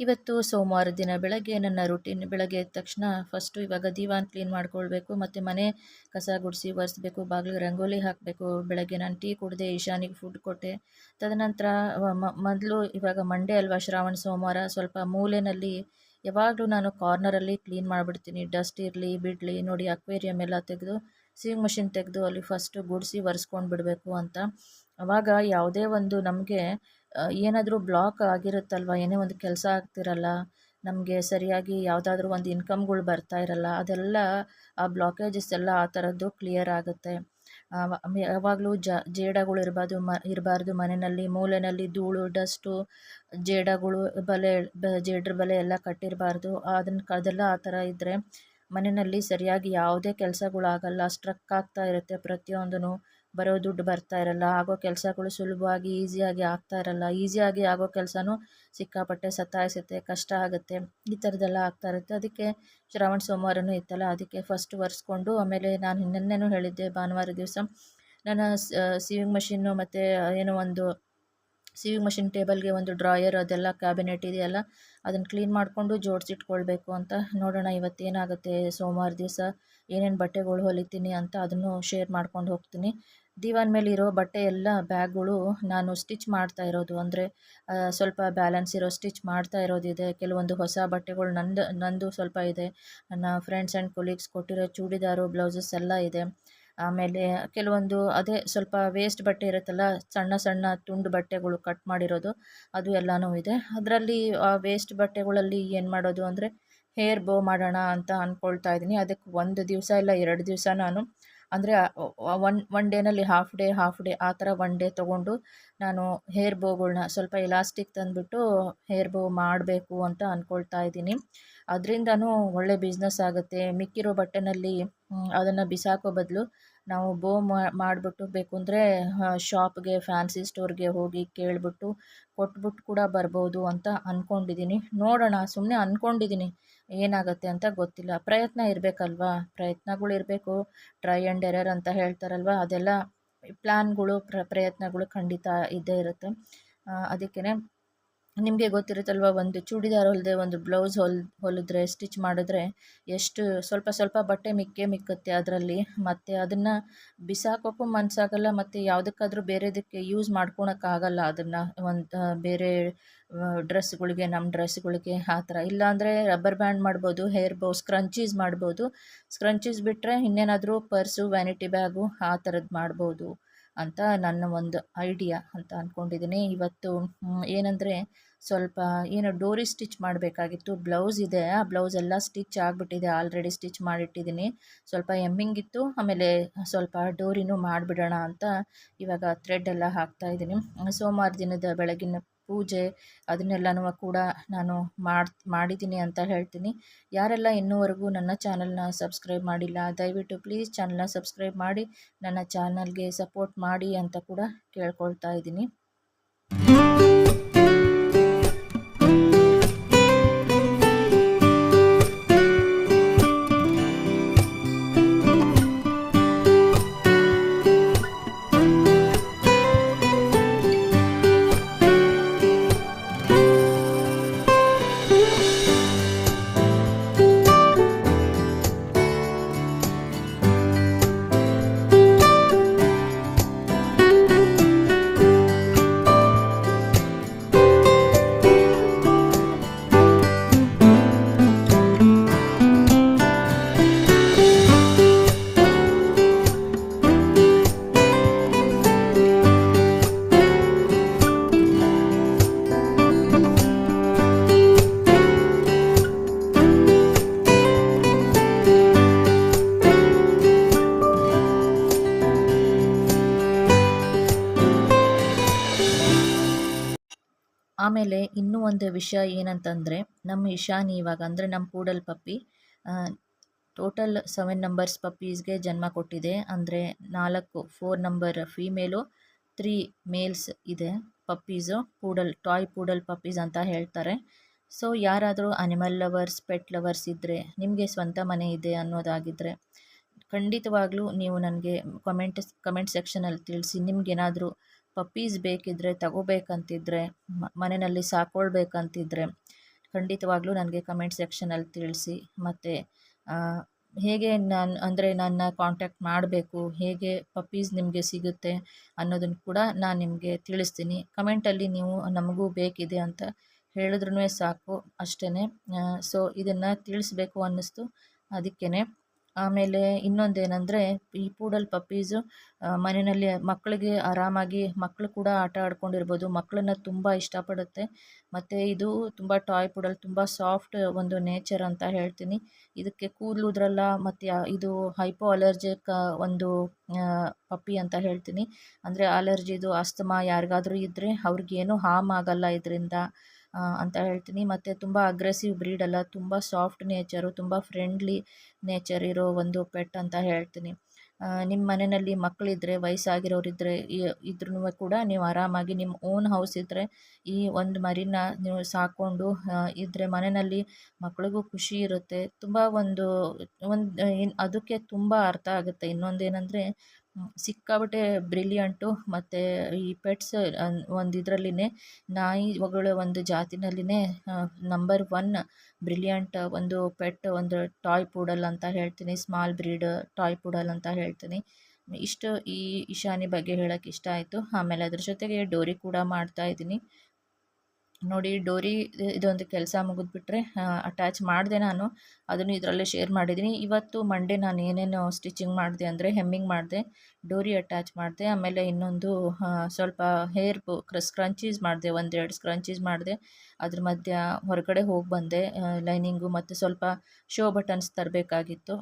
ಇವತ್ತು ಸೋಮವಾರ ದಿನ ಬೆಳಗ್ಗೆ ನನ್ನ ರುಟೀನ್ ಬೆಳಗ್ಗೆ ಎದ್ದ ತಕ್ಷಣ ಫಸ್ಟು ಇವಾಗ ದಿವಾನ್ ಕ್ಲೀನ್ ಮಾಡ್ಕೊಳ್ಬೇಕು, ಮತ್ತು ಮನೆ ಕಸ ಗುಡಿಸಿ ಒರೆಸ್ಬೇಕು, ಬಾಗಿಲಿಗೆ ರಂಗೋಲಿ ಹಾಕಬೇಕು, ಬೆಳಗ್ಗೆ ನಾನು ಟೀ ಕುಡಿದೆ ಈಶಾನಿಗೆ ಫುಡ್ ಕೊಟ್ಟೆ. ತದನಂತರ ಮೊದಲು ಇವಾಗ ಮಂಡೇ ಅಲ್ವಾ ಶ್ರಾವಣ ಸೋಮವಾರ, ಸ್ವಲ್ಪ ಮೂಲೆಯಲ್ಲಿ ಯಾವಾಗಲೂ ನಾನು ಕಾರ್ನರಲ್ಲಿ ಕ್ಲೀನ್ ಮಾಡಿಬಿಡ್ತೀನಿ. ಡಸ್ಟ್ ಇರಲಿ, ಬಿಡಲಿ, ನೋಡಿ ಅಕ್ವೇರಿಯಮ್ ಎಲ್ಲ ತೆಗೆದು ಸೀವಿಂಗ್ ಮಷಿನ್ ತೆಗೆದು ಅಲ್ಲಿ ಫಸ್ಟು ಗುಡಿಸಿ ಒರೆಸ್ಕೊಂಡು ಬಿಡಬೇಕು ಅಂತ. ಅವಾಗ ಯಾವುದೇ ಒಂದು ನಮಗೆ ಏನಾದರೂ ಬ್ಲಾಕ್ ಆಗಿರುತ್ತಲ್ವ? ಏನೇ ಒಂದು ಕೆಲಸ ಆಗ್ತಿರಲ್ಲ, ನಮಗೆ ಸರಿಯಾಗಿ ಯಾವುದಾದ್ರೂ ಒಂದು ಇನ್ಕಮ್ಗಳು ಬರ್ತಾ ಇರಲ್ಲ, ಅದೆಲ್ಲ, ಆ ಬ್ಲಾಕೇಜಸ್ ಎಲ್ಲ ಆ ಥರದ್ದು ಕ್ಲಿಯರ್ ಆಗುತ್ತೆ. ಯಾವಾಗಲೂ ಜ, ಜೇಡಗಳು ಇರಬಾರ್ದು, ಮ, ಇರಬಾರ್ದು ಮನೆಯಲ್ಲಿ, ಮೂಲೆಯಲ್ಲಿ ಧೂಳು, ಡಸ್ಟು, ಜೇಡಗಳು ಬಲೆ ಜೇಡ್ರ ಬಲೆ ಎಲ್ಲ ಕಟ್ಟಿರಬಾರ್ದು. ಅದನ್ನು ಅದೆಲ್ಲ ಆ ಥರ ಇದ್ದರೆ ಮನೆಯಲ್ಲಿ ಸರಿಯಾಗಿ ಯಾವುದೇ ಕೆಲಸಗಳಾಗಲ್ಲ ಸ್ಟ್ರಕ್ ಆಗ್ತಾ ಇರುತ್ತೆ ಪ್ರತಿಯೊಂದೂ ಬರೋ ದುಡ್ಡು ಬರ್ತಾ ಇರಲ್ಲ, ಆಗೋ ಕೆಲಸಗಳು ಸುಲಭವಾಗಿ ಈಸಿಯಾಗಿ ಆಗ್ತಾ ಇರಲ್ಲ, ಈಸಿಯಾಗಿ ಆಗೋ ಕೆಲಸನೂ ಸಿಕ್ಕಾಪಟ್ಟೆ ಸತಾಯಿಸುತ್ತೆ, ಕಷ್ಟ ಆಗುತ್ತೆ, ಈ ಥರದ್ದೆಲ್ಲ ಆಗ್ತಾ ಇರುತ್ತೆ. ಅದಕ್ಕೆ ಶ್ರಾವಣ ಸೋಮವಾರನೂ ಇತ್ತಲ್ಲ, ಅದಕ್ಕೆ ಫಸ್ಟ್ ಒರೆಸ್ಕೊಂಡು, ಆಮೇಲೆ ನಾನು ನಿನ್ನೆನೂ ಹೇಳಿದ್ದೆ ಭಾನುವಾರ ದಿವಸ. ನನ್ನ ಸೀವಿಂಗ್ ಮಷಿನ್ನು ಮತ್ತು ಏನೋ ಒಂದು ಸೀವಿಂಗ್ ಮಷಿನ್ ಟೇಬಲ್ಗೆ ಒಂದು ಡ್ರಾಯರ್ ಅದೆಲ್ಲ ಕ್ಯಾಬಿನೆಟ್ ಇದೆಯಲ್ಲ, ಅದನ್ನು ಕ್ಲೀನ್ ಮಾಡಿಕೊಂಡು ಜೋಡಿಸಿಟ್ಕೊಳ್ಬೇಕು ಅಂತ ನೋಡೋಣ ಇವತ್ತೇನಾಗುತ್ತೆ ಸೋಮವಾರ ದಿವಸ, ಏನೇನು ಬಟ್ಟೆಗಳು ಹೊಲಿತೀನಿ ಅಂತ ಅದನ್ನು ಶೇರ್ ಮಾಡ್ಕೊಂಡು ಹೋಗ್ತೀನಿ. ದಿವಾನ್ ಮೇಲೆ ಇರೋ ಬಟ್ಟೆ ಎಲ್ಲ ಬ್ಯಾಗ್ಗಳು ನಾನು ಸ್ಟಿಚ್ ಮಾಡ್ತಾ ಇರೋದು. ಅಂದರೆ ಸ್ವಲ್ಪ ಬ್ಯಾಲೆನ್ಸ್ ಇರೋ ಸ್ಟಿಚ್ ಮಾಡ್ತಾ ಇರೋದಿದೆ. ಕೆಲವೊಂದು ಹೊಸ ಬಟ್ಟೆಗಳು ನಂದು ನಂದು ಸ್ವಲ್ಪ ಇದೆ. ನನ್ನ ಫ್ರೆಂಡ್ಸ್ ಆ್ಯಂಡ್ ಕೊಲೀಗ್ಸ್ ಕೊಟ್ಟಿರೋ ಚೂಡಿದಾರು, ಬ್ಲೌಸಸ್ ಎಲ್ಲ ಇದೆ. ಆಮೇಲೆ ಕೆಲವೊಂದು ಅದೇ ಸ್ವಲ್ಪ ವೇಸ್ಟ್ ಬಟ್ಟೆ ಇರುತ್ತಲ್ಲ, ಸಣ್ಣ ಸಣ್ಣ ತುಂಡು ಬಟ್ಟೆಗಳು ಕಟ್ ಮಾಡಿರೋದು, ಅದು ಎಲ್ಲನೂ ಇದೆ. ಅದರಲ್ಲಿ ಆ ವೇಸ್ಟ್ ಬಟ್ಟೆಗಳಲ್ಲಿ ಏನು ಮಾಡೋದು ಅಂದರೆ, ಹೇರ್ ಬೋ ಮಾಡೋಣ ಅಂತ ಅಂದ್ಕೊಳ್ತಾ ಇದ್ದೀನಿ. ಅದಕ್ಕೆ ಒಂದು ದಿವಸ ಇಲ್ಲ, ಎರಡು ದಿವಸ ನಾನು ಅಂದರೆ ಒನ್ ಒನ್ ಡೇನಲ್ಲಿ ಹಾಫ್ ಡೇ ಹಾಫ್ ಡೇ ಆ ಥರ ಒನ್ ಡೇ ತೊಗೊಂಡು ನಾನು ಹೇರ್ ಬೋಗಳನ್ನ ಸ್ವಲ್ಪ ಎಲಾಸ್ಟಿಕ್ ತಂದುಬಿಟ್ಟು ಹೇರ್ ಬೋ ಮಾಡಬೇಕು ಅಂತ ಅಂದ್ಕೊಳ್ತಾ ಇದ್ದೀನಿ. ಅದರಿಂದನೂ ಒಳ್ಳೆ ಬಿಸ್ನೆಸ್ ಆಗುತ್ತೆ. ಮಿಕ್ಕಿರೋ ಬಟ್ಟೆನಲ್ಲಿ ಅದನ್ನು ಬಿಸಾಕೋ ಬದಲು ನಾವು ಬೋ ಮಾಡಿಬಿಟ್ಟು ಬೇಕು ಅಂದರೆ ಶಾಪ್ಗೆ, ಫ್ಯಾನ್ಸಿ ಸ್ಟೋರ್ಗೆ ಹೋಗಿ ಕೇಳಿಬಿಟ್ಟು ಕೊಟ್ಬಿಟ್ಟು ಕೂಡ ಬರ್ಬೋದು ಅಂತ ಅಂದ್ಕೊಂಡಿದ್ದೀನಿ ನೋಡೋಣ ಸುಮ್ಮನೆ ಅಂದ್ಕೊಂಡಿದ್ದೀನಿ ಏನಾಗುತ್ತೆ ಅಂತ ಗೊತ್ತಿಲ್ಲ. ಪ್ರಯತ್ನ ಇರಬೇಕಲ್ವಾ? ಪ್ರಯತ್ನಗಳು ಇರಬೇಕು. ಟ್ರೈ ಆ್ಯಂಡ್ ಎರರ್ ಅಂತ ಹೇಳ್ತಾರಲ್ವ? ಅದೆಲ್ಲ ಪ್ಲ್ಯಾನ್ಗಳು ಪ್ರ, ಪ್ರಯತ್ನಗಳು ಖಂಡಿತ ಇದ್ದೇ ಇರುತ್ತೆ. ಅದಕ್ಕೇ ನಿಮಗೆ ಗೊತ್ತಿರುತ್ತಲ್ವ, ಒಂದು ಚೂಡಿದಾರ್ ಹೊಲಿದೆ, ಒಂದು ಬ್ಲೌಸ್ ಹೊಲ್, ಹೊಲಿದ್ರೆ, ಸ್ಟಿಚ್ ಮಾಡಿದ್ರೆ ಎಷ್ಟು ಸ್ವಲ್ಪ ಸ್ವಲ್ಪ ಬಟ್ಟೆ ಮಿಕ್ಕೇ ಮಿಕ್ಕುತ್ತೆ ಅದರಲ್ಲಿ. ಮತ್ತು ಅದನ್ನು ಬಿಸಾಕೋಕ್ಕೂ ಮನಸ್ಸಾಗಲ್ಲ ಮತ್ತು ಯಾವುದಕ್ಕಾದ್ರೂ ಬೇರೆದಕ್ಕೆ ಯೂಸ್ ಮಾಡ್ಕೊಳಕ್ಕಾಗಲ್ಲ ಅದನ್ನು. ಒಂದು ಬೇರೆ ಡ್ರೆಸ್ಗಳಿಗೆ ನಮ್ಮ ಡ್ರೆಸ್ಗಳಿಗೆ ಆ ಥರ. ಇಲ್ಲಾಂದರೆ ರಬ್ಬರ್ ಬ್ಯಾಂಡ್ ಮಾಡ್ಬೋದು, ಹೇರ್ ಬೋ, ಸ್ಕ್ರಂಚೀಸ್ ಮಾಡ್ಬೋದು. ಸ್ಕ್ರಂಚೀಸ್ ಬಿಟ್ಟರೆ ಇನ್ನೇನಾದರೂ ಪರ್ಸು, ವ್ಯಾನಿಟಿ ಬ್ಯಾಗು ಆ ಥರದ್ದು ಮಾಡ್ಬೋದು. ಅಂತ ನನ್ನ ಒಂದು ಐಡಿಯಾ ಅಂತ ಅಂದ್ಕೊಂಡಿದ್ದೀನಿ ಇವತ್ತು ಏನಂದರೆ ಸ್ವಲ್ಪ ಏನು ಡೋರಿ ಸ್ಟಿಚ್ ಮಾಡಬೇಕಾಗಿತ್ತು. ಬ್ಲೌಸ್ ಇದೆ. ಆ ಬ್ಲೌಸ್ ಎಲ್ಲ ಸ್ಟಿಚ್ ಆಗಿಬಿಟ್ಟಿದೆ. ಆಲ್ರೆಡಿ ಸ್ಟಿಚ್ ಮಾಡಿಟ್ಟಿದ್ದೀನಿ. ಸ್ವಲ್ಪ ಎಮ್ಮಿಂಗ್ ಇತ್ತು. ಆಮೇಲೆ ಸ್ವಲ್ಪ ಡೋರಿನೂ ಮಾಡಿಬಿಡೋಣ ಅಂತ ಇವಾಗ ಥ್ರೆಡ್ ಎಲ್ಲ ಹಾಕ್ತಾಯಿದ್ದೀನಿ ಸೋಮವಾರ ದಿನದ ಬೆಳಗಿನ ಪೂಜೆ ಅದನ್ನೆಲ್ಲನೂ ಕೂಡ ನಾನು ಮಾಡಿ, ಮಾಡಿದ್ದೀನಿ ಅಂತ ಹೇಳ್ತೀನಿ. ಯಾರೆಲ್ಲ ಇನ್ನೂವರೆಗೂ ನನ್ನ ಚಾನಲ್ನ ಸಬ್ಸ್ಕ್ರೈಬ್ ಮಾಡಿಲ್ಲ, ದಯವಿಟ್ಟು ಪ್ಲೀಸ್ ಚಾನಲ್ನ ಸಬ್ಸ್ಕ್ರೈಬ್ ಮಾಡಿ, ನನ್ನ ಚಾನಲ್ಗೆ ಸಪೋರ್ಟ್ ಮಾಡಿ ಅಂತ ಕೂಡ ಕೇಳ್ಕೊಳ್ತಾ ಇದ್ದೀನಿ. ಆಮೇಲೆ ಇನ್ನೂ ಒಂದು ವಿಷಯ ಏನಂತಂದರೆ, ನಮ್ಮ ಇಶಾನಿ ಇವಾಗ ಅಂದರೆ ನಮ್ಮ poodle puppy total seven numbers ಪಪ್ಪೀಸ್ಗೆ ಜನ್ಮ ಕೊಟ್ಟಿದೆ. ಅಂದರೆ ನಾಲ್ಕು four number female three males ಇದೆ puppies poodle toy poodle puppies ಅಂತ ಹೇಳ್ತಾರೆ. ಸೊ ಯಾರಾದರೂ ಅನಿಮಲ್ ಲವರ್ಸ್ ಪೆಟ್ ಲವರ್ಸ್ ಇದ್ದರೆ ನಿಮಗೆ ಸ್ವಂತ ಮನೆ ಇದೆ ಅನ್ನೋದಾಗಿದ್ದರೆ ಖಂಡಿತವಾಗ್ಲೂ ನೀವು ನನಗೆ ಕಮೆಂಟ್ ಕಮೆಂಟ್ ಸೆಕ್ಷನಲ್ಲಿ ತಿಳಿಸಿ ನಿಮಗೇನಾದರೂ ಪಪ್ಪೀಸ್ ಬೇಕಿದ್ದರೆ ತಗೋಬೇಕಂತಿದ್ರೆ ಮನೆಯಲ್ಲಿ ಸಾಕೊಳ್ಬೇಕಂತಿದ್ರೆ ಖಂಡಿತವಾಗ್ಲೂ ನನಗೆ ಕಮೆಂಟ್ ಸೆಕ್ಷನಲ್ಲಿ ತಿಳಿಸಿ. ಮತ್ತು ಹೇಗೆ ನಾನು, ಅಂದರೆ ನನ್ನ ಕಾಂಟ್ಯಾಕ್ಟ್ ಮಾಡಬೇಕು, ಹೇಗೆ ಪಪ್ಪೀಸ್ ನಿಮಗೆ ಸಿಗುತ್ತೆ ಅನ್ನೋದನ್ನು ಕೂಡ ನಾನು ನಿಮಗೆ ತಿಳಿಸ್ತೀನಿ. ಕಮೆಂಟಲ್ಲಿ ನೀವು ನಮಗೂ ಬೇಕಿದೆ ಅಂತ ಹೇಳಿದ್ರೂ ಸಾಕು ಅಷ್ಟೇ ಸೊ ಇದನ್ನು ತಿಳಿಸ್ಬೇಕು ಅನ್ನಿಸ್ತು. ಅದಕ್ಕೇ ಆಮೇಲೆ ಇನ್ನೊಂದೇನೆಂದರೆ ಈ ಪೂಡಲ್ ಪಪ್ಪೀಸು ಮನೆಯಲ್ಲಿ ಮಕ್ಕಳಿಗೆ ಆರಾಮಾಗಿ ಮಕ್ಕಳು ಕೂಡ ಆಟ ಆಡ್ಕೊಂಡಿರ್ಬೋದು. ಮಕ್ಕಳನ್ನ ತುಂಬ ಇಷ್ಟಪಡುತ್ತೆ. ಮತ್ತು ಇದು ತುಂಬ ಟಾಯ್ ಪೂಡಲ್, ತುಂಬ ಸಾಫ್ಟ್ ಒಂದು ನೇಚರ್ ಅಂತ ಹೇಳ್ತೀನಿ. ಇದಕ್ಕೆ ಕೂದಲುದ್ರಲ್ಲ, ಮತ್ತು ಇದು ಹೈಪೋ ಅಲರ್ಜಿಕ್ ಒಂದು ಪಪ್ಪಿ ಅಂತ ಹೇಳ್ತೀನಿ. ಅಂದರೆ ಅಲರ್ಜಿದು, ಅಸ್ತಮಾ ಯಾರಿಗಾದರೂ ಇದ್ದರೆ ಅವ್ರಿಗೇನು ಹಾರ್ಮ್ ಆಗಲ್ಲ ಇದರಿಂದ. ಅಂತ ಹೇಳ್ತೀನಿ. ಮತ್ತು ತುಂಬ ಅಗ್ರೆಸಿವ್ ಬ್ರೀಡ್ ಅಲ್ಲ, ತುಂಬ ಸಾಫ್ಟ್ ನೇಚರು ತುಂಬ ಫ್ರೆಂಡ್ಲಿ ನೇಚರ್ ಇರೋ ಒಂದು ಪೆಟ್ ಅಂತ ಹೇಳ್ತೀನಿ. ನಿಮ್ಮ ಮನೆಯಲ್ಲಿ ಮಕ್ಕಳಿದ್ರೆ ವಯಸ್ಸಾಗಿರೋರಿದ್ದರೆ ಇದ್ರೂ ಕೂಡ ನೀವು ಆರಾಮಾಗಿ ನಿಮ್ಮ ಓನ್ ಹೌಸ್ ಇದ್ದರೆ ಈ ಒಂದು ಮರಿನ ನೀವು ಸಾಕೊಂಡು ಇದ್ದರೆ ಮನೆಯಲ್ಲಿ ಮಕ್ಕಳಿಗೂ ಖುಷಿ ಇರುತ್ತೆ. ತುಂಬ ಒಂದು ಒಂದು ಅದಕ್ಕೆ ತುಂಬ ಅರ್ಥ ಆಗುತ್ತೆ. ಇನ್ನೊಂದೇನೆಂದರೆ ಸಿಕ್ಕಾಪಟ್ಟೆ ಬ್ರಿಲಿಯಂಟು ಮತ್ತು ಈ ಪೆಟ್ಸ್ ಒಂದು ಇದರಲ್ಲಿನೇ ನಾಯಿಗಳ ಒಂದು ಜಾತಿನಲ್ಲಿನೇ ನಂಬರ್ ಒನ್ ಬ್ರಿಲಿಯಂಟ್ ಒಂದು ಪೆಟ್, ಒಂದು ಟಾಯ್ ಪೂಡಲ್ ಅಂತ ಹೇಳ್ತೀನಿ ಸ್ಮಾಲ್ ಬ್ರೀಡ್ ಟಾಯ್ ಪೂಡಲ್ ಅಂತ ಹೇಳ್ತೀನಿ. ಇಷ್ಟು ಈ ಇಶಾನಿ ಬಗ್ಗೆ ಹೇಳೋಕ್ಕೆ ಇಷ್ಟ ಆಯಿತು. ಆಮೇಲೆ ಅದ್ರ ಜೊತೆಗೆ ಡೋರಿ ಕೂಡ ಮಾಡ್ತಾ ಇದ್ದೀನಿ. ನೋಡಿ ಡೋರಿ ಇದೊಂದು ಕೆಲಸ ಮುಗಿದ್ಬಿಟ್ರೆ ಅಟ್ಯಾಚ್ ಮಾಡಿದೆ ನಾನು. ಅದನ್ನು ಇದರಲ್ಲೇ ಶೇರ್ ಮಾಡಿದ್ದೀನಿ. ಇವತ್ತು ಮಂಡೇ ನಾನು ಏನೇನು ಸ್ಟಿಚಿಂಗ್ ಮಾಡಿದೆ ಅಂದರೆ ಹೆಮ್ಮಿಂಗ್ ಮಾಡಿದೆ, ಡೋರಿ ಅಟ್ಯಾಚ್ ಮಾಡಿದೆ, ಆಮೇಲೆ ಇನ್ನೊಂದು ಸ್ವಲ್ಪ ಹೇರ್ ಸ್ಕ್ರಂಚೀಸ್ ಮಾಡಿದೆ, ಒಂದೆರಡು ಸ್ಕ್ರಂಚೀಸ್ ಮಾಡಿದೆ. ಅದ್ರ ಮಧ್ಯ ಹೊರಗಡೆ ಹೋಗಿ ಬಂದೆ ಲೈನಿಂಗು ಮತ್ತು ಸ್ವಲ್ಪ ಶೋ ಬಟನ್ಸ್ ತರಬೇಕಾಗಿತ್ತು.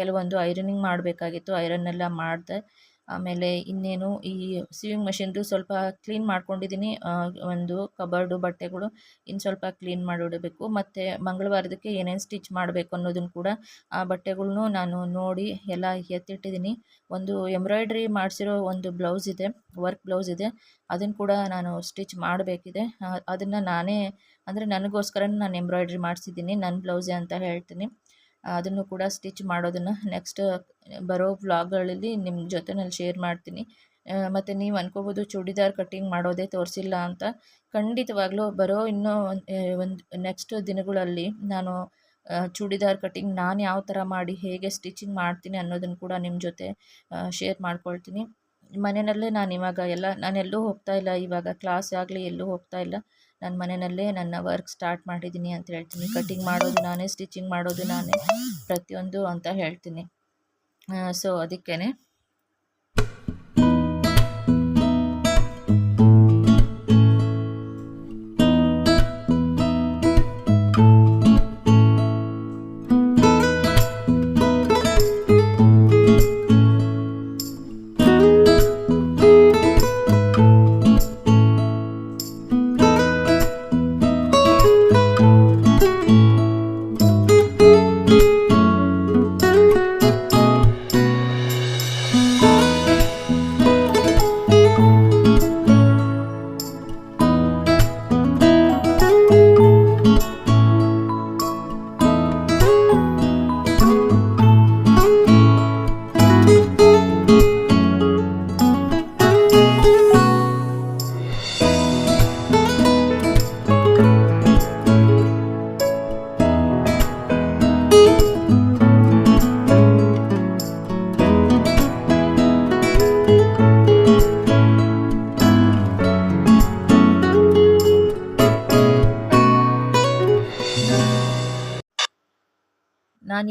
ಕೆಲವೊಂದು ಐರನಿಂಗ್ ಮಾಡಬೇಕಾಗಿತ್ತು ಐರನ್ನೆಲ್ಲ ಮಾಡಿದೆ. ಆಮೇಲೆ ಇನ್ನೇನು ಈ ಸಿವಿಂಗ್ ಮಷಿನ್ದು ಸ್ವಲ್ಪ ಕ್ಲೀನ್ ಮಾಡ್ಕೊಂಡಿದ್ದೀನಿ ಒಂದು ಕಬರ್ಡು ಬಟ್ಟೆಗಳು ಇನ್ನು ಸ್ವಲ್ಪ ಕ್ಲೀನ್ ಮಾಡಿಡಬೇಕು. ಮತ್ತು ಮಂಗಳವಾರದಕ್ಕೆ ಏನೇನು ಸ್ಟಿಚ್ ಮಾಡಬೇಕು ಅನ್ನೋದನ್ನು ಕೂಡ ಆ ಬಟ್ಟೆಗಳ್ನು ನಾನು ನೋಡಿ ಎಲ್ಲ ಎತ್ತಿಟ್ಟಿದ್ದೀನಿ ಒಂದು ಎಂಬ್ರಾಯ್ಡ್ರಿ ಮಾಡಿಸಿರೋ ಒಂದು ಬ್ಲೌಸ್ ಇದೆ ವರ್ಕ್ ಬ್ಲೌಸ್ ಇದೆ. ಅದನ್ನು ಕೂಡ ನಾನು ಸ್ಟಿಚ್ ಮಾಡಬೇಕಿದೆ. ಅದನ್ನು ನಾನೇ, ಅಂದರೆ ನನಗೋಸ್ಕರ ನಾನು ಎಂಬ್ರಾಯ್ಡ್ರಿ ಮಾಡಿಸಿದ್ದೀನಿ. ನನ್ನ ಬ್ಲೌಸೇ ಅಂತ ಹೇಳ್ತೀನಿ. ಅದನ್ನು ಕೂಡ ಸ್ಟಿಚ್ ಮಾಡೋದನ್ನು ನೆಕ್ಸ್ಟ್ ಬರೋ ವ್ಲಾಗ್ಗಳಲ್ಲಿ ನಿಮ್ಮ ಜೊತೆ ನಾನು ಶೇರ್ ಮಾಡ್ತೀನಿ ಮತ್ತು ನೀವು ಅನ್ಕೋಬೋದು ಚೂಡಿದಾರ್ ಕಟ್ಟಿಂಗ್ ಮಾಡೋದೇ ತೋರಿಸಿಲ್ಲ ಅಂತ. ಖಂಡಿತವಾಗ್ಲೂ ಬರೋ ಇನ್ನೂ ಒಂದು ನೆಕ್ಸ್ಟ್ ದಿನಗಳಲ್ಲಿ ನಾನು ಚೂಡಿದಾರ್ ಕಟ್ಟಿಂಗ್ ನಾನು ಯಾವ ಥರ ಮಾಡಿ ಹೇಗೆ ಸ್ಟಿಚಿಂಗ್ ಮಾಡ್ತೀನಿ ಅನ್ನೋದನ್ನು ಕೂಡ ನಿಮ್ಮ ಜೊತೆ ಶೇರ್ ಮಾಡ್ಕೊಳ್ತೀನಿ. ಮನೆಯಲ್ಲೇ ನಾನು ಇವಾಗ ಎಲ್ಲ, ನಾನು ಎಲ್ಲೂ ಹೋಗ್ತಾ ಇಲ್ಲ. ಇವಾಗ ಕ್ಲಾಸ್ ಆಗಲಿ ಎಲ್ಲೂ ಹೋಗ್ತಾ ಇಲ್ಲ. ನನ್ನ ಮನೆಯಲ್ಲೇ ನನ್ನ ವರ್ಕ್ ಸ್ಟಾರ್ಟ್ ಮಾಡಿದ್ದೀನಿ ಅಂತ ಹೇಳ್ತೀನಿ. ಕಟಿಂಗ್ ಮಾಡೋದು ನಾನೇ ಸ್ಟಿಚಿಂಗ್ ಮಾಡೋದು ನಾನೇ ಪ್ರತಿಯೊಂದು ಅಂತ ಹೇಳ್ತೀನಿ. ಸೊ ಅದಕ್ಕೇ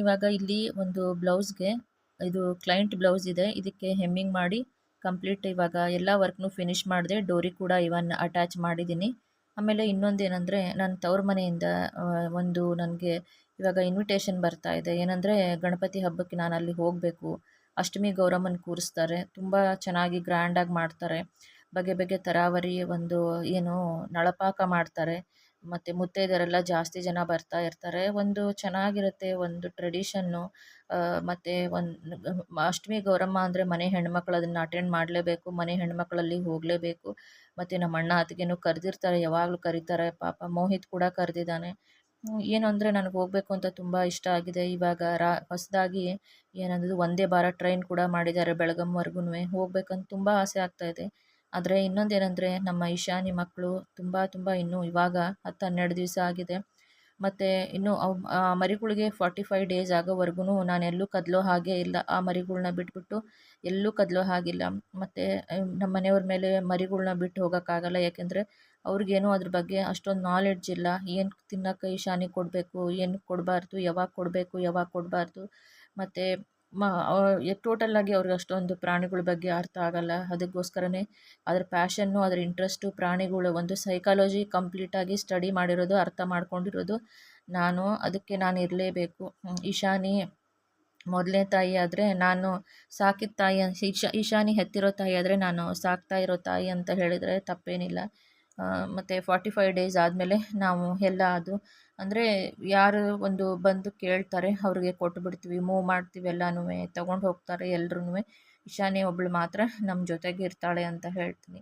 ನಾನಿವಾಗ ಇಲ್ಲಿ ಒಂದು ಬ್ಲೌಸ್ಗೆ ಇದು ಕ್ಲೈಂಟ್ ಬ್ಲೌಸ್ ಇದೆ. ಇದಕ್ಕೆ ಹೆಮ್ಮಿಂಗ್ ಮಾಡಿ ಕಂಪ್ಲೀಟ್ ಇವಾಗ ಎಲ್ಲ ವರ್ಕ್ನು ಫಿನಿಶ್ ಮಾಡಿದೆ ಡೋರಿ ಕೂಡ ಇವನ್ ಅಟ್ಯಾಚ್ ಮಾಡಿದ್ದೀನಿ ಆಮೇಲೆ ಇನ್ನೊಂದು ಏನಂದರೆ ನನ್ನ ತವ್ರ ಮನೆಯಿಂದ ಒಂದು ನನಗೆ ಇವಾಗ ಇನ್ವಿಟೇಷನ್ ಬರ್ತಾ ಇದೆ. ಏನಂದರೆ, ಗಣಪತಿ ಹಬ್ಬಕ್ಕೆ ನಾನು ಅಲ್ಲಿ ಹೋಗಬೇಕು. ಅಷ್ಟಮಿ ಗೌರಮ್ಮನ ಕೂರಿಸ್ತಾರೆ. ತುಂಬ ಚೆನ್ನಾಗಿ ಗ್ರ್ಯಾಂಡಾಗಿ ಮಾಡ್ತಾರೆ. ಬಗೆ ಬಗೆ ತರಾವರಿ ಒಂದು, ಏನು ನಳಪಾಕ ಮಾಡ್ತಾರೆ. ಮತ್ತು ಮುತ್ತೈದೆಯರೆಲ್ಲ ಜಾಸ್ತಿ ಜನ ಬರ್ತಾ ಇರ್ತಾರೆ. ಒಂದು ಚೆನ್ನಾಗಿರುತ್ತೆ ಒಂದು ಟ್ರೆಡಿಷನ್ನು ಮತ್ತು ಒಂದು, ಅಷ್ಟಮಿ ಗೌರಮ್ಮ ಅಂದರೆ ಮನೆ ಹೆಣ್ಮಕ್ಳು ಅದನ್ನು ಅಟೆಂಡ್ ಮಾಡಲೇಬೇಕು, ಮನೆ ಹೆಣ್ಮಕ್ಳಲ್ಲಿ ಹೋಗಲೇಬೇಕು. ಮತ್ತು ನಮ್ಮ ಅಣ್ಣ ಅತ್ತಿಗೆನೂ ಕರೆದಿರ್ತಾರೆ, ಯಾವಾಗಲೂ ಕರೀತಾರೆ. ಪಾಪ ಮೋಹಿತ್ ಕೂಡ ಕರೆದಿದ್ದಾನೆ. ಏನು ಅಂದರೆ ನನಗೆ ಹೋಗಬೇಕು ಅಂತ ತುಂಬ ಇಷ್ಟ ಆಗಿದೆ. ಇವಾಗ ರಾ, ಹೊಸದಾಗಿ ಏನಂದ್ರೆ ಒಂದೇ ಬಾರ ಟ್ರೈನ್ ಕೂಡ ಮಾಡಿದ್ದಾರೆ ಬೆಳಗಾಂವರ್ಗು ಹೋಗ್ಬೇಕಂತ ತುಂಬ ಆಸೆ ಆಗ್ತಾಯಿದೆ ಆದರೆ ಇನ್ನೊಂದೇನೆಂದರೆ ನಮ್ಮ ಈಶಾನಿ ಮಕ್ಕಳು ತುಂಬ ತುಂಬ ಇನ್ನೂ ಇವಾಗ ಹತ್ತು ಹನ್ನೆರಡು ದಿವಸ ಆಗಿದೆ. ಮತ್ತು ಇನ್ನು ಅವು ಮರಿಗಳಿಗೆ ಫಾರ್ಟಿ ಫೈವ್ ಡೇಸ್ ಆಗೋವರೆಗೂ ನಾನು ಎಲ್ಲೂ ಕದಲೋ ಹಾಗೆ ಇಲ್ಲ. ಆ ಮರಿಗಳನ್ನ ಬಿಟ್ಬಿಟ್ಟು ಎಲ್ಲೂ ಕದಲೋ ಹಾಗಿಲ್ಲ. ಮತ್ತು ನಮ್ಮ ಮನೆಯವ್ರ ಮೇಲೆ ಮರಿಗಳನ್ನ ಬಿಟ್ಟು ಹೋಗೋಕ್ಕಾಗಲ್ಲ. ಯಾಕೆಂದರೆ ಅವ್ರಿಗೇನು ಅದ್ರ ಬಗ್ಗೆ ಅಷ್ಟೊಂದು ನಾಲೆಡ್ಜ್ ಇಲ್ಲ. ಏನು ತಿನ್ನೋಕ್ಕೆ ಈಶಾನಿಗೆ ಕೊಡಬೇಕು, ಏನು ಕೊಡಬಾರ್ದು, ಯಾವಾಗ ಕೊಡಬೇಕು, ಯಾವಾಗ ಕೊಡಬಾರ್ದು. ಮತ್ತು ಮ ಟೋಟಲ್ಲಾಗಿ ಅವ್ರಿಗೆ ಅಷ್ಟೊಂದು ಪ್ರಾಣಿಗಳ ಬಗ್ಗೆ ಅರ್ಥ ಆಗಲ್ಲ. ಅದಕ್ಕೋಸ್ಕರನೇ ಅದ್ರ ಪ್ಯಾಷನ್ನು ಅದ್ರ ಇಂಟ್ರೆಸ್ಟು ಪ್ರಾಣಿಗಳು ಒಂದು ಸೈಕಾಲಜಿ ಕಂಪ್ಲೀಟಾಗಿ ಸ್ಟಡಿ ಮಾಡಿರೋದು, ಅರ್ಥ ಮಾಡ್ಕೊಂಡಿರೋದು. ನಾನು ಅದಕ್ಕೆ ನಾನು ಇರಲೇಬೇಕು. ಇಶಾನಿ ಮೊದಲನೇ ತಾಯಿ ಆದರೆ ನಾನು ಸಾಕಿದ ತಾಯಿ ಇಶಾ ಇಶಾನಿ ಹೆತ್ತಿರೋ ತಾಯಿ ಆದರೆ ನಾನು ಸಾಕ್ತಾ ಇರೋ ತಾಯಿ ಅಂತ ಹೇಳಿದರೆ ತಪ್ಪೇನಿಲ್ಲ. ಮತ್ತು ಫಾರ್ಟಿ ಫೈವ್ ಡೇಸ್ ಆದಮೇಲೆ ನಾವು ಎಲ್ಲ ಅದು ಅಂದರೆ ಯಾರು ಒಂದು ಬಂದು ಕೇಳ್ತಾರೆ, ಅವ್ರಿಗೆ ಕೊಟ್ಬಿಡ್ತೀವಿ ಮೂವ್ ಮಾಡ್ತೀವಿ ಎಲ್ಲನೂ ತೊಗೊಂಡು ಹೋಗ್ತಾರೆ ಎಲ್ರೂ ಇಶಾನಿ ಒಬ್ಬಳು ಮಾತ್ರ ನಮ್ಮ ಜೊತೆಗೆ ಇರ್ತಾಳೆ ಅಂತ ಹೇಳ್ತೀನಿ.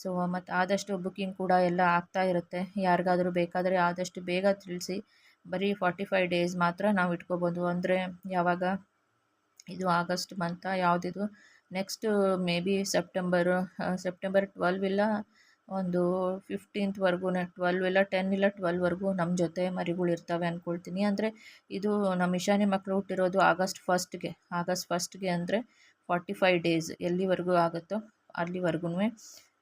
ಸೊ ಮತ್ತು ಆದಷ್ಟು ಬುಕ್ಕಿಂಗ್ ಕೂಡ ಎಲ್ಲ ಆಗ್ತಾ ಇರುತ್ತೆ. ಯಾರಿಗಾದರೂ ಬೇಕಾದರೆ ಆದಷ್ಟು ಬೇಗ ತಿಳಿಸಿ. ಬರೀ ಫಾರ್ಟಿ ಫೈವ್ ಡೇಸ್ ಮಾತ್ರ ನಾವು ಇಟ್ಕೋಬೋದು. ಅಂದರೆ ಯಾವಾಗ? ಇದು August month ಯಾವುದಿದು? Next maybe September September twelve ಇಲ್ಲ. ಒಂದು ಫಿಫ್ಟೀನ್ತ್ವರೆಗೂ ಟ್ವೆಲ್ವ್ ಇಲ್ಲ ಟೆನ್ ಇಲ್ಲ ಟ್ವೆಲ್ವ್ವರೆಗೂ ನಮ್ಮ ಜೊತೆ ಮರಿಗಳು ಇರ್ತವೆ ಅಂದ್ಕೊಳ್ತೀನಿ ಅಂದರೆ ಇದು ನಮ್ಮ ಇಶಾನಿ ಮಕ್ಕಳು ಹುಟ್ಟಿರೋದು ಆಗಸ್ಟ್ ಫಸ್ಟ್ಗೆ ಆಗಸ್ಟ್ ಫಸ್ಟ್ಗೆ ಅಂದರೆ ಫಾರ್ಟಿ ಫೈವ್ ಡೇಸ್ ಎಲ್ಲಿವರೆಗೂ ಆಗುತ್ತೋ ಅಲ್ಲಿವರೆಗೂ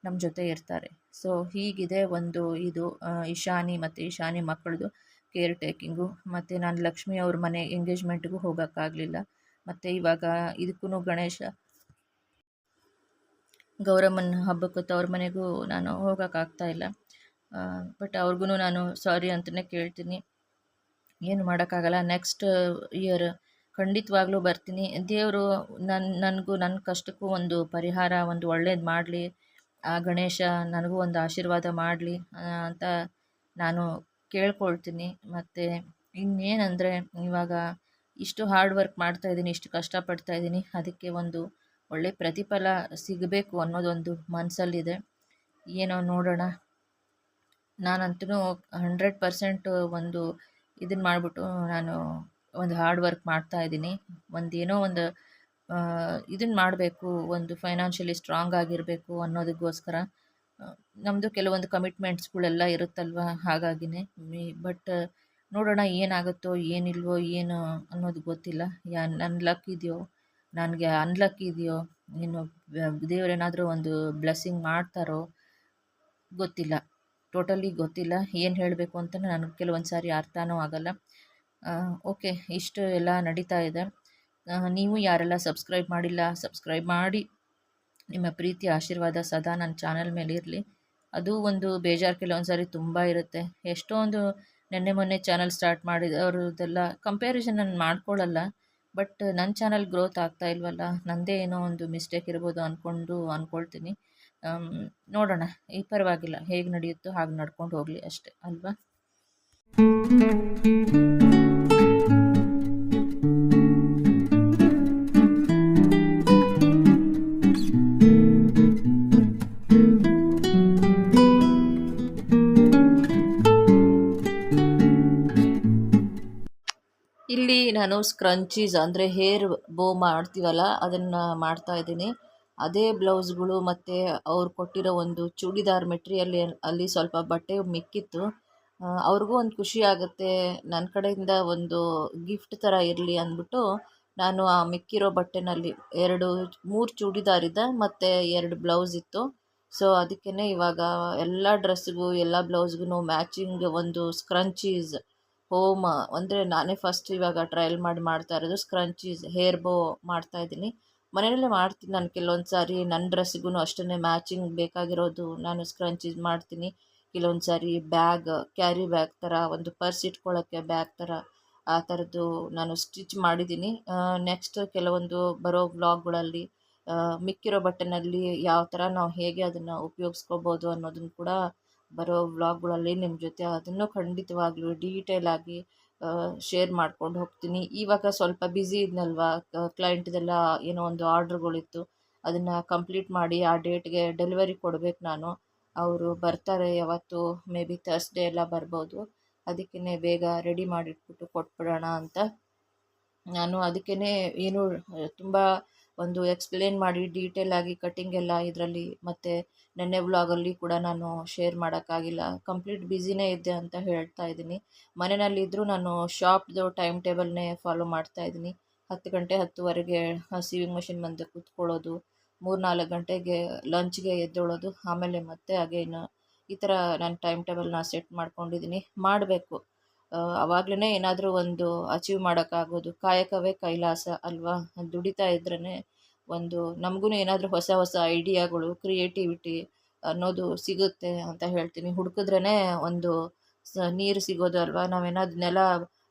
ನಮ್ಮ ಜೊತೆ ಇರ್ತಾರೆ. ಸೊ ಹೀಗಿದೆ ಒಂದು ಇದು ಇಶಾನಿ ಮತ್ತು ಇಶಾನಿ ಮಕ್ಕಳದು ಕೇರ್ ಟೇಕಿಂಗು ಮತ್ತು ನಾನು ಲಕ್ಷ್ಮಿ ಅವ್ರ ಮನೆ ಎಂಗೇಜ್ಮೆಂಟ್ಗೂ ಹೋಗೋಕ್ಕಾಗಲಿಲ್ಲ. ಮತ್ತು ಇವಾಗ ಇದಕ್ಕೂ ಗಣೇಶ ಗೌರಮ್ಮನ ಹಬ್ಬಕ್ಕೆ ತವ್ರ ಮನೆಗೂ ನಾನು ಹೋಗೋಕ್ಕಾಗ್ತಾ ಇಲ್ಲ. ಬಟ್ ಅವ್ರಿಗೂ ನಾನು ಸಾರಿ ಅಂತಲೇ ಕೇಳ್ತೀನಿ. ಏನು ಮಾಡೋಕ್ಕಾಗಲ್ಲ. ನೆಕ್ಸ್ಟ್ ಇಯರ್ ಖಂಡಿತವಾಗ್ಲೂ ಬರ್ತೀನಿ. ದೇವರು ನನ್ನ ನನಗೂ ನನ್ನ ಕಷ್ಟಕ್ಕೂ ಒಂದು ಪರಿಹಾರ, ಒಂದು ಒಳ್ಳೇದು ಮಾಡಲಿ. ಆ, ಗಣೇಶ ನನಗೂ ಒಂದು ಆಶೀರ್ವಾದ ಮಾಡಲಿ ಅಂತ ನಾನು ಕೇಳ್ಕೊಳ್ತೀನಿ. ಮತ್ತು ಇನ್ನೇನಂದರೆ ಇವಾಗ ಇಷ್ಟು ಹಾರ್ಡ್ ವರ್ಕ್ ಮಾಡ್ತಾಯಿದ್ದೀನಿ ಇಷ್ಟು ಕಷ್ಟಪಡ್ತಾ ಇದ್ದೀನಿ ಅದಕ್ಕೆ ಒಂದು ಒಳ್ಳೆ ಪ್ರತಿಫಲ ಸಿಗಬೇಕು ಅನ್ನೋದೊಂದು ಮನಸ್ಸಲ್ಲಿದೆ ಏನೋ ನೋಡೋಣ. ನಾನಂತೂ ಹಂಡ್ರೆಡ್ ಪರ್ಸೆಂಟ್ ಒಂದು ಇದನ್ನು ಮಾಡಿಬಿಟ್ಟು ನಾನು ಒಂದು ಹಾರ್ಡ್ ವರ್ಕ್ ಮಾಡ್ತಾ ಇದ್ದೀನಿ. ಒಂದು ಏನೋ ಒಂದು ಇದನ್ನು ಮಾಡಬೇಕು, ಒಂದು ಫೈನಾನ್ಷಿಯಲಿ ಸ್ಟ್ರಾಂಗ್ ಆಗಿರಬೇಕು ಅನ್ನೋದಕ್ಕೋಸ್ಕರ. ನಮ್ಮದು ಕೆಲವೊಂದು ಕಮಿಟ್ಮೆಂಟ್ಸ್ಗಳೆಲ್ಲ ಇರುತ್ತಲ್ವ ಹಾಗಾಗಿನೇ. ಬಟ್ ನೋಡೋಣ ಏನಾಗುತ್ತೋ, ಏನಿಲ್ವೋ, ಏನು ಅನ್ನೋದು ಗೊತ್ತಿಲ್ಲ. ಯಾ ನನ್ನ ಲಕ್ ಇದೆಯೋ ನನಗೆ ಅನ್ಲಕ್ ಇದೆಯೋ? ನೀನು ದೇವರೇನಾದರೂ ಒಂದು ಬ್ಲೆಸ್ಸಿಂಗ್ ಮಾಡ್ತಾರೋ? ಗೊತ್ತಿಲ್ಲ. ಟೋಟಲಿ ಗೊತ್ತಿಲ್ಲ. ಏನು ಹೇಳಬೇಕು ಅಂತ ನನಗೆ ಕೆಲವೊಂದು ಸಾರಿ ಅರ್ಥನೂ ಆಗಲ್ಲ. ಓಕೆ. ಇಷ್ಟು ಎಲ್ಲ ನಡೀತಾ ಇದೆ. ನೀವು ಯಾರೆಲ್ಲ ಸಬ್ಸ್ಕ್ರೈಬ್ ಮಾಡಿಲ್ಲ ಸಬ್ಸ್ಕ್ರೈಬ್ ಮಾಡಿ. ನಿಮ್ಮ ಪ್ರೀತಿ, ಆಶೀರ್ವಾದ ಸದಾ ನನ್ನ ಚಾನಲ್ ಮೇಲೆ ಇರಲಿ. ಅದು ಒಂದು ಬೇಜಾರು ಕೆಲವೊಂದು ಸಾರಿ ತುಂಬ ಇರುತ್ತೆ. ಎಷ್ಟೊಂದು ನೆನ್ನೆ ಮೊನ್ನೆ ಚಾನಲ್ ಸ್ಟಾರ್ಟ್ ಮಾಡಿದವ್ರದ್ದೆಲ್ಲ ಕಂಪ್ಯಾರಿಸನ್ ನಾನು ಮಾಡ್ಕೊಳ್ಳಲ್ಲ ಬಟ್ ನನ್ನ ಚಾನಲ್ ಗ್ರೋತ್ ಆಗ್ತಾ ಇಲ್ವಲ್ಲ? ನನ್ನದೇ ಏನೋ ಒಂದು ಮಿಸ್ಟೇಕ್ ಇರ್ಬೋದು ಅಂದ್ಕೊಂಡು ಅಂದ್ಕೊಳ್ತೀನಿ ನೋಡೋಣ. ಈ ಪರವಾಗಿಲ್ಲ. ಹೇಗೆ ನಡೆಯುತ್ತೋ ಹಾಗೆ ನಡ್ಕೊಂಡು ಹೋಗಲಿ ಅಷ್ಟೇ. ಅಲ್ವಾ? ನಾನು ಸ್ಕ್ರಂಚೀಸ್ ಅಂದರೆ ಹೇರ್ ಬೋ ಮಾಡ್ತೀವಲ್ಲ, ಅದನ್ನು ಮಾಡ್ತಾಯಿದ್ದೀನಿ ಅದೇ ಬ್ಲೌಸ್ಗಳು ಮತ್ತು ಅವ್ರು ಕೊಟ್ಟಿರೋ ಒಂದು ಚೂಡಿದಾರ್ ಮೆಟೀರಿಯಲ್ ಅಲ್ಲಿ ಸ್ವಲ್ಪ ಬಟ್ಟೆ ಮಿಕ್ಕಿತ್ತು. ಅವ್ರಿಗೂ ಒಂದು ಖುಷಿ ಆಗುತ್ತೆ. ನನ್ನ ಕಡೆಯಿಂದ ಒಂದು ಗಿಫ್ಟ್ ಥರ ಇರಲಿ ಅಂದ್ಬಿಟ್ಟು ನಾನು ಆ ಮಿಕ್ಕಿರೋ ಬಟ್ಟೆನಲ್ಲಿ ಎರಡು, ಮೂರು ಚೂಡಿದಾರ್ ಇದೆ ಮತ್ತು ಎರಡು ಬ್ಲೌಸ್ ಇತ್ತು. ಸೊ ಅದಕ್ಕೇ ಇವಾಗ ಎಲ್ಲ ಡ್ರೆಸ್ಗೂ ಎಲ್ಲ ಬ್ಲೌಸ್ಗೂ ಮ್ಯಾಚಿಂಗ್ ಒಂದು ಸ್ಕ್ರಂಚೀಸ್ ಹೋಮ್, ಅಂದರೆ ನಾನೇ ಫಸ್ಟ್ ಇವಾಗ ಟ್ರಯಲ್ ಮಾಡಿ ಮಾಡ್ತಾ ಇರೋದು ಸ್ಕ್ರಂಚೀಸ್ ಹೇರ್ ಬೋ ಮಾಡ್ತಾಯಿದ್ದೀನಿ ಮನೆಯಲ್ಲೇ ಮಾಡ್ತೀನಿ ನಾನು ಕೆಲವೊಂದು ಸಾರಿ ನನ್ನ ಡ್ರೆಸ್ಸಿಗೂ ಅಷ್ಟೇ ಮ್ಯಾಚಿಂಗ್ ಬೇಕಾಗಿರೋದು ನಾನು ಸ್ಕ್ರಂಚೀಸ್ ಮಾಡ್ತೀನಿ. ಕೆಲವೊಂದು ಸಾರಿ ಬ್ಯಾಗ್ ಕ್ಯಾರಿ ಬ್ಯಾಗ್ ಥರ ಒಂದು ಪರ್ಸ್ ಇಟ್ಕೊಳ್ಳೋಕ್ಕೆ ಬ್ಯಾಗ್ ಥರ ಆ ಥರದ್ದು ನಾನು ಸ್ಟಿಚ್ ಮಾಡಿದ್ದೀನಿ. ನೆಕ್ಸ್ಟ್ ಕೆಲವೊಂದು ಬರೋ ವ್ಲಾಗ್ಗಳಲ್ಲಿ ಮಿಕ್ಕಿರೋ ಬಟ್ಟೆನಲ್ಲಿ ಯಾವ ಥರ ನಾವು ಹೇಗೆ ಅದನ್ನು ಉಪಯೋಗಿಸ್ಕೋಬೋದು ಅನ್ನೋದನ್ನು ಕೂಡ ಬರೋ ವ್ಲಾಗ್ಗಳಲ್ಲಿ ನಿಮ್ಮ ಜೊತೆ ಅದನ್ನು ಖಂಡಿತವಾಗ್ಲೂ ಡೀಟೇಲಾಗಿ ಶೇರ್ ಮಾಡ್ಕೊಂಡು ಹೋಗ್ತೀನಿ. ಇವಾಗ ಸ್ವಲ್ಪ ಬ್ಯುಸಿ ಇದ್ನಲ್ವಾ? ಕ್ಲೈಂಟ್ದೆಲ್ಲ ಏನೋ ಒಂದು ಆರ್ಡ್ರ್ಗಳಿತ್ತು ಅದನ್ನು ಕಂಪ್ಲೀಟ್ ಮಾಡಿ ಆ ಡೇಟ್ಗೆ ಡೆಲಿವರಿ ಕೊಡಬೇಕು ನಾನು. ಅವರು ಬರ್ತಾರೆ ಯಾವತ್ತು ಮೇ ಬಿ ಥರ್ಸ್ಡೇ ಎಲ್ಲ ಬರ್ಬೋದು. ಅದಕ್ಕೇ ಬೇಗ ರೆಡಿ ಮಾಡಿಟ್ಬಿಟ್ಟು ಕೊಟ್ಬಿಡೋಣ ಅಂತ. ನಾನು ಅದಕ್ಕೇ ಏನು, ತುಂಬ ಒಂದು ಎಕ್ಸ್ಪ್ಲೇನ್ ಮಾಡಿ ಡೀಟೇಲ್ ಆಗಿ ಕಟ್ಟಿಂಗ್ ಎಲ್ಲ ಇದರಲ್ಲಿ ಮತ್ತು ನೆನ್ನೆ ವ್ಲಾಗಲ್ಲಿ ಕೂಡ ನಾನು ಶೇರ್ ಮಾಡೋಕ್ಕಾಗಿಲ್ಲ. ಕಂಪ್ಲೀಟ್ ಬ್ಯುಸಿನೇ ಇದ್ದೆ ಅಂತ ಹೇಳ್ತಾ ಇದ್ದೀನಿ. ಮನೆಯಲ್ಲಿದ್ದರೂ ನಾನು ಶಾಪ್ದು ಟೈಮ್ ಟೇಬಲ್ನೇ ಫಾಲೋ ಮಾಡ್ತಾ ಇದ್ದೀನಿ. ಹತ್ತು ಗಂಟೆ ಹತ್ತುವರೆಗೆ ಸೀವಿಂಗ್ ಮಷಿನ್ ಮುಂದೆ ಕೂತ್ಕೊಳ್ಳೋದು ಮೂರು ನಾಲ್ಕು ಗಂಟೆಗೆ ಲಂಚ್ಗೆ ಎದ್ದೊಳೋದು, ಆಮೇಲೆ ಮತ್ತೆ ಅಗೇನು ಈ ಥರ ನಾನು ಟೈಮ್ ಟೇಬಲ್ನ ಸೆಟ್ ಮಾಡ್ಕೊಂಡಿದ್ದೀನಿ. ಮಾಡಬೇಕು. ಅವಾಗಲೇ ಏನಾದರೂ ಒಂದು ಅಚೀವ್ ಮಾಡೋಕ್ಕಾಗೋದು, ಕಾಯಕವೇ ಕೈಲಾಸ ಅಲ್ವಾ? ದುಡಿತಾ ಇದ್ರೇ ಒಂದು ನಮಗೂ ಏನಾದರೂ ಹೊಸ ಹೊಸ ಐಡಿಯಾಗಳು ಕ್ರಿಯೇಟಿವಿಟಿ ಅನ್ನೋದು ಸಿಗುತ್ತೆ ಅಂತ ಹೇಳ್ತೀನಿ. ಹುಡುಕಿದ್ರೇ ಒಂದು ಸ, ನೀರು ಸಿಗೋದು ಅಲ್ವಾ? ನಾವೇನಾದ್ರು ನೆಲ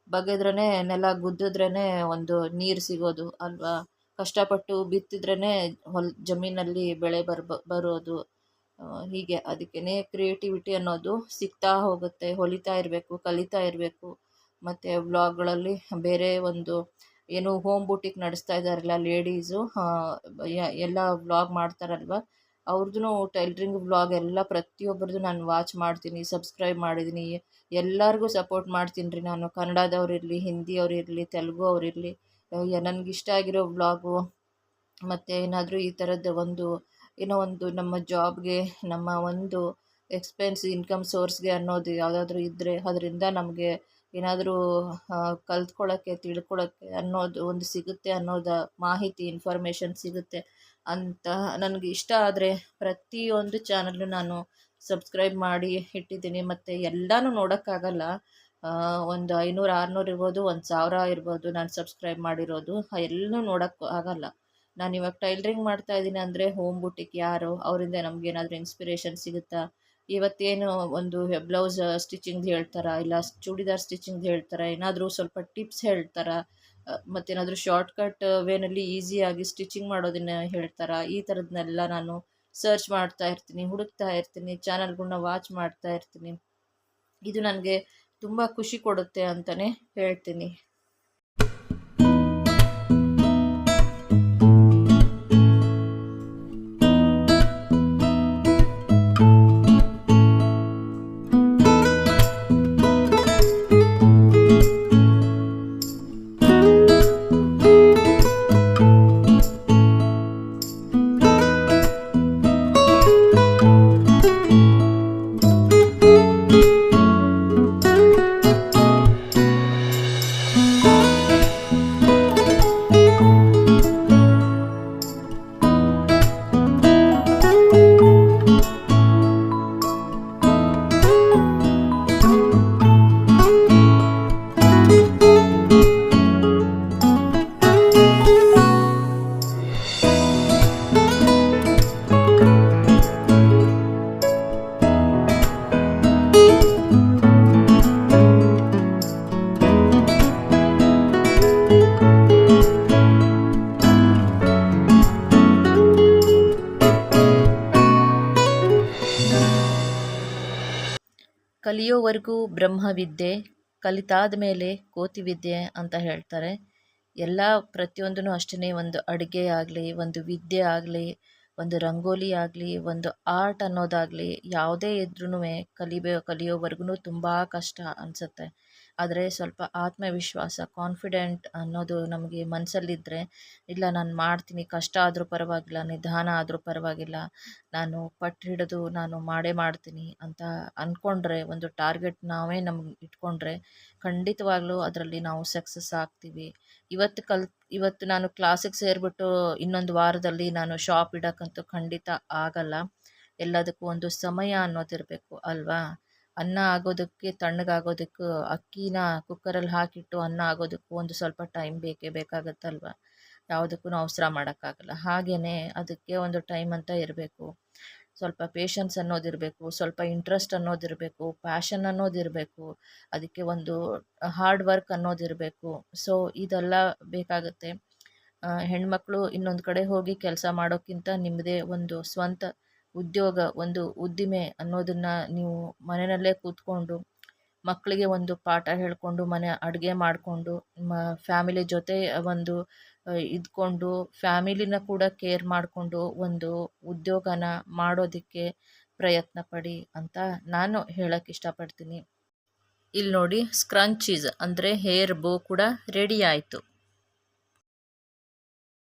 ಬಗೆದ್ರೇ ನೆಲ ಗುದ್ದಿದ್ರೇ ಒಂದು ನೀರು ಸಿಗೋದು ಅಲ್ವಾ? ಕಷ್ಟಪಟ್ಟು ಬಿತ್ತಿದ್ರೇ ಹೊಲ, ಜಮೀನಲ್ಲಿ ಬೆಳೆ ಬರ್ಬ, ಬರೋದು ಹೀಗೆ ಅದಕ್ಕೇ ಕ್ರಿಯೇಟಿವಿಟಿ ಅನ್ನೋದು ಸಿಗ್ತಾ ಹೋಗುತ್ತೆ, ಹೊಲಿತಾ ಇರಬೇಕು, ಕಲಿತಾ ಇರಬೇಕು. ಮತ್ತು ವ್ಲಾಗ್ಗಳಲ್ಲಿ ಬೇರೆ ಒಂದು ಏನು ಹೋಮ್ ಬೂಟಿಕ್ ನಡೆಸ್ತಾ ಇದ್ದಾರಲ್ಲ ಲೇಡೀಸು ಎಲ್ಲ ವ್ಲಾಗ್ ಮಾಡ್ತಾರಲ್ವ? ಅವ್ರದ್ದು ಟೈಲ್ರಿಂಗ್ ವ್ಲಾಗ್ ಎಲ್ಲ ಪ್ರತಿಯೊಬ್ಬರದ್ದು ನಾನು ವಾಚ್ ಮಾಡ್ತೀನಿ ಸಬ್ಸ್ಕ್ರೈಬ್ ಮಾಡಿದ್ದೀನಿ ಎಲ್ಲರಿಗೂ ಸಪೋರ್ಟ್ ಮಾಡ್ತೀನಿ ರೀ ನಾನು. ಕನ್ನಡದವ್ರಿರಲಿ ಹಿಂದಿಯವ್ರಿರಲಿ ತೆಲುಗು ಅವರಿರಲಿ ನನಗಿಷ್ಟ ಆಗಿರೋ ವ್ಲಾಗು ಮತ್ತು ಏನಾದರೂ ಈ ಥರದ್ದು ಒಂದು ಏನೋ ಒಂದು ನಮ್ಮ ಜಾಬ್ಗೆ, ನಮ್ಮ ಒಂದು ಎಕ್ಸ್ಪೆನ್ಸ್ ಇನ್ಕಮ್ ಸೋರ್ಸ್ಗೆ ಅನ್ನೋದು ಯಾವುದಾದ್ರೂ ಇದ್ದರೆ ಅದರಿಂದ ನಮಗೆ ಏನಾದರೂ ಕಲ್ತ್ಕೊಳ್ಳೋಕ್ಕೆ ತಿಳ್ಕೊಳ್ಳೋಕ್ಕೆ ಅನ್ನೋದು ಒಂದು ಸಿಗುತ್ತೆ ಅನ್ನೋದು ಮಾಹಿತಿ ಇನ್ಫಾರ್ಮೇಷನ್ ಸಿಗುತ್ತೆ ಅಂತ ನನಗೆ ಇಷ್ಟ ಆದರೆ ಪ್ರತಿಯೊಂದು ಚಾನಲ್ಲು ನಾನು ಸಬ್ಸ್ಕ್ರೈಬ್ ಮಾಡಿ ಇಟ್ಟಿದ್ದೀನಿ. ಮತ್ತು ಎಲ್ಲನೂ ನೋಡೋಕ್ಕಾಗಲ್ಲ. ಒಂದು ಐನೂರು, ಆರುನೂರು ಇರ್ಬೋದು, ಒಂದು ಸಾವಿರ ಇರ್ಬೋದು ನಾನು ಸಬ್ಸ್ಕ್ರೈಬ್ ಮಾಡಿರೋದು. ಎಲ್ಲನೂ ನೋಡೋಕ್ಕೂ ಆಗಲ್ಲ. ನಾನು ಇವಾಗ ಟೈಲರಿಂಗ್ ಮಾಡ್ತಾ ಇದ್ದೀನಿ ಅಂದರೆ ಹೋಮ್ ಬುಟಿಕ್ ಯಾರು? ಅವರಿಂದ ನಮಗೇನಾದರೂ ಇನ್ಸ್ಪಿರೇಷನ್ ಸಿಗುತ್ತಾ? ಇವತ್ತೇನು ಒಂದು ಬ್ಲೌಸ್ ಸ್ಟಿಚಿಂಗ್ ಹೇಳ್ತಾರಾ? ಇಲ್ಲ ಚೂಡಿದಾರ್ ಸ್ಟಿಚಿಂಗ್ ಹೇಳ್ತಾರಾ? ಏನಾದರೂ ಸ್ವಲ್ಪ ಟಿಪ್ಸ್ ಹೇಳ್ತಾರಾ? ಮತ್ತೇನಾದರೂ ಶಾರ್ಟ್ಕಟ್ ವೇನಲ್ಲಿ ಈಸಿಯಾಗಿ ಸ್ಟಿಚಿಂಗ್ ಮಾಡೋದನ್ನು ಹೇಳ್ತಾರಾ? ಈ ಥರದನ್ನೆಲ್ಲ ನಾನು ಸರ್ಚ್ ಮಾಡ್ತಾ ಇರ್ತೀನಿ, ಹುಡುಕ್ತಾ ಇರ್ತೀನಿ ಚಾನಲ್ಗಳನ್ನ ವಾಚ್ ಮಾಡ್ತಾ ಇರ್ತೀನಿ. ಇದು ನನಗೆ ತುಂಬ ಖುಷಿ ಕೊಡುತ್ತೆ ಅಂತಲೇ ಹೇಳ್ತೀನಿ. ಕಲಿಯೋವರೆಗೂ ಬ್ರಹ್ಮವಿದ್ಯೆ, ಕಲಿತಾದ ಮೇಲೆ ಕೋತಿವಿದ್ಯೆ ಅಂತ ಹೇಳ್ತಾರೆ. ಎಲ್ಲ ಪ್ರತಿಯೊಂದೂ ಅಷ್ಟೇ ಒಂದು ಅಡುಗೆ ಆಗಲಿ, ಒಂದು ವಿದ್ಯೆ ಆಗಲಿ, ಒಂದು ರಂಗೋಲಿ ಆಗಲಿ, ಒಂದು ಆರ್ಟ್ ಅನ್ನೋದಾಗಲಿ ಯಾವುದೇ ಇದ್ರೂ ಕಲಿಬೇ, ಕಲಿಯೋವರೆಗೂ ತುಂಬ ಕಷ್ಟ ಅನಿಸುತ್ತೆ. ಆದರೆ ಸ್ವಲ್ಪ ಆತ್ಮವಿಶ್ವಾಸ ಕಾನ್ಫಿಡೆಂಟ್ ಅನ್ನೋದು ನಮಗೆ ಮನಸ್ಸಲ್ಲಿದ್ದರೆ ಇಲ್ಲ ನಾನು ಮಾಡ್ತೀನಿ, ಕಷ್ಟ ಆದರೂ ಪರವಾಗಿಲ್ಲ, ನಿಧಾನ ಆದರೂ ಪರವಾಗಿಲ್ಲ, ನಾನು ಪಟ್ಟು ಹಿಡಿದು ನಾನು ಮಾಡೇ ಮಾಡ್ತೀನಿ ಅಂತ ಅಂದ್ಕೊಂಡ್ರೆ ಒಂದು ಟಾರ್ಗೆಟ್ ನಾವೇ ನಮ್ಗೆ ಇಟ್ಕೊಂಡ್ರೆ, ಖಂಡಿತವಾಗ್ಲೂ ಅದರಲ್ಲಿ ನಾವು ಸಕ್ಸಸ್ ಆಗ್ತೀವಿ. ಇವತ್ತು ಕಲ್, ಇವತ್ತು ನಾನು ಕ್ಲಾಸಿಗೆ ಸೇರಿಬಿಟ್ಟು ಇನ್ನೊಂದು ವಾರದಲ್ಲಿ ನಾನು ಶಾಪ್ ಇಡೋಕ್ಕಂತೂ ಖಂಡಿತ ಆಗಲ್ಲ. ಎಲ್ಲದಕ್ಕೂ ಒಂದು ಸಮಯ ಅನ್ನೋದಿರಬೇಕು, ಅಲ್ವಾ? ಅನ್ನ ಆಗೋದಕ್ಕೆ ತಣ್ಣಗಾಗೋದಕ್ಕೂ ಅಕ್ಕಿನ ಕುಕ್ಕರಲ್ಲಿ ಹಾಕಿಟ್ಟು ಅನ್ನ ಆಗೋದಕ್ಕೂ ಒಂದು ಸ್ವಲ್ಪ ಟೈಮ್ ಬೇಕೇ ಬೇಕಾಗುತ್ತಲ್ವ? ಯಾವುದಕ್ಕೂ ಅವಸರ ಮಾಡೋಕ್ಕಾಗಲ್ಲ. ಹಾಗೆಯೇ ಅದಕ್ಕೆ ಒಂದು ಟೈಮ್ ಅಂತ ಇರಬೇಕು. ಸ್ವಲ್ಪ ಪೇಷನ್ಸ್ ಅನ್ನೋದಿರಬೇಕು ಸ್ವಲ್ಪ ಇಂಟ್ರೆಸ್ಟ್ ಅನ್ನೋದಿರಬೇಕು ಪ್ಯಾಷನ್ ಅನ್ನೋದಿರಬೇಕು ಅದಕ್ಕೆ ಒಂದು ಹಾರ್ಡ್ ವರ್ಕ್ ಅನ್ನೋದಿರಬೇಕು ಸೊ ಇದೆಲ್ಲ ಬೇಕಾಗುತ್ತೆ. ಹೆಣ್ಮಕ್ಳು ಇನ್ನೊಂದು ಕಡೆ ಹೋಗಿ ಕೆಲಸ ಮಾಡೋಕ್ಕಿಂತ ನಿಮ್ಮದೇ ಒಂದು ಸ್ವಂತ ಉದ್ಯೋಗ, ಒಂದು ಉದ್ದಿಮೆ ಅನ್ನೋದನ್ನು ನೀವು ಮನೆಯಲ್ಲೇ ಕೂತ್ಕೊಂಡು, ಮಕ್ಕಳಿಗೆ ಒಂದು ಪಾಠ ಹೇಳಿಕೊಂಡು, ಮನೆ ಅಡುಗೆ ಮಾಡಿಕೊಂಡು ಮ ಫ್ಯಾಮಿಲಿ ಜೊತೆ ಒಂದು ಇದ್ಕೊಂಡು, ಫ್ಯಾಮಿಲಿನ ಕೂಡ ಕೇರ್ ಮಾಡಿಕೊಂಡು ಒಂದು ಉದ್ಯೋಗನ ಮಾಡೋದಕ್ಕೆ ಪ್ರಯತ್ನ ಪಡಿ ಅಂತ ನಾನು ಹೇಳಕ್ಕೆ ಇಷ್ಟಪಡ್ತೀನಿ. ಇಲ್ಲಿ ನೋಡಿ ಸ್ಕ್ರಂಚೀಸ್ ಅಂದರೆ ಹೇರ್ ಬೋ ಕೂಡ ರೆಡಿ ಆಯಿತು.